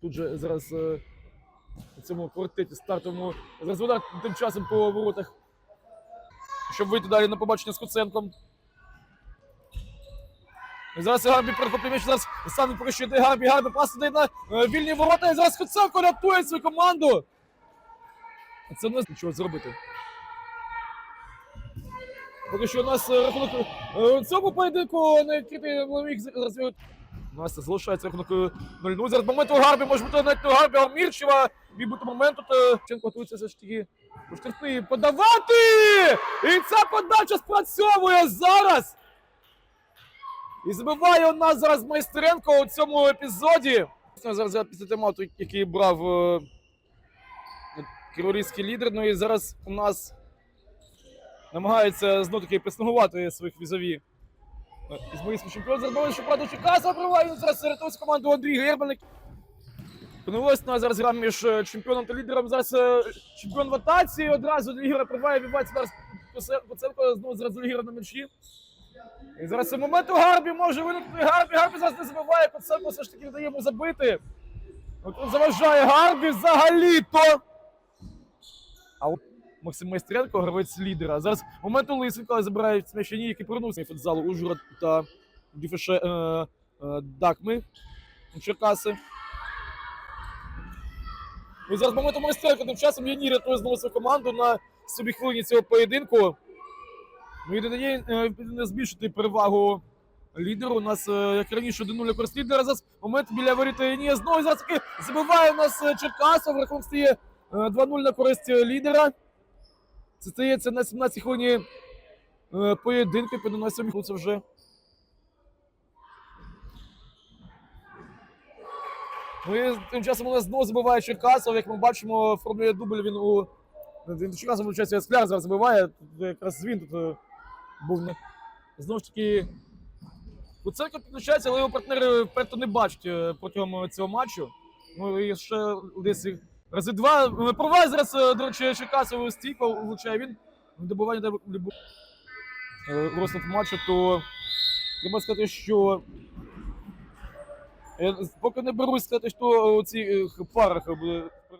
тут же зараз е, у цьому квартеті стартовому. Зараз удар тим часом по воротах. Щоб вийти далі на побачення з Куценком. Зараз Гарбі перехоплює зараз сам прощує Гарбі, Гарбі пас дає на е, вільні ворота, і зараз Куценко рятує свою команду. Це не нічого зробити. Поки що у нас е, рахунок е, у цьому поєдинку не відкритий міг зараз У нас залишається рахунок е, 0-0. Зараз момент у Гарбі, може бути навіть у Гарбі, а Мірчева. Міг бути момент тут. е, Ченко готується ж таки штрафний подавати! І ця подача спрацьовує зараз! І забиває у нас зараз Майстеренко у цьому епізоді. Зараз я після таймауту, який брав е, лідер. Ну і зараз у нас намагається знову таки преснувати своїх візові. Е, Із чемпіон зарбовий, що падає Черкаса, обриває зараз рятує команду Андрій Германик. Понеслось на зараз гра між е, чемпіоном та лідером. Зараз е, чемпіон в атаці. Одразу до Ігора прибуває відбувається зараз Коценко знову зараз до на м'ячі. І зараз цей момент у Гарбі може виникнути Гарбі. Гарбі зараз не забиває. Коценко все ж таки не дає йому забити. От він заважає Гарбі взагалі-то. Максим Майстренко, гравець лідера. Зараз момент у Лисенко забирає сміщені, який повернувся в футзалу Ужгород та ДЮФШ е, е, Дакми Черкаси. І зараз момент у Майстренко тим часом Яні рятує знову свою команду на собі хвилині цього поєдинку. Ну і додає е, не збільшити перевагу лідеру. У нас, е, як раніше, 1-0 користь лідера. Зараз момент біля воріт Яні. Знову зараз таки забиває у нас е, Черкасов. Рахунок стає е, 2-0 на користь е, лідера. Це стається на 17 хвилині е, поєдинку. Під на 7 це вже. Ну і тим часом у нас знову забиває Черкасов. Як ми бачимо, оформлює дубль він у. Він Черкасов, виходить, скляр зараз забиває. Тут якраз він тут е, був. Знову ж таки. Луценко підключається, але його партнери вперто не бачать е, протягом цього матчу. Ну і ще десь рази два. Провай зараз, е, до речі, Черкасову стійко влучає він. В де любов розклад матчу, то треба сказати, що я поки не берусь сказати, що у цих парах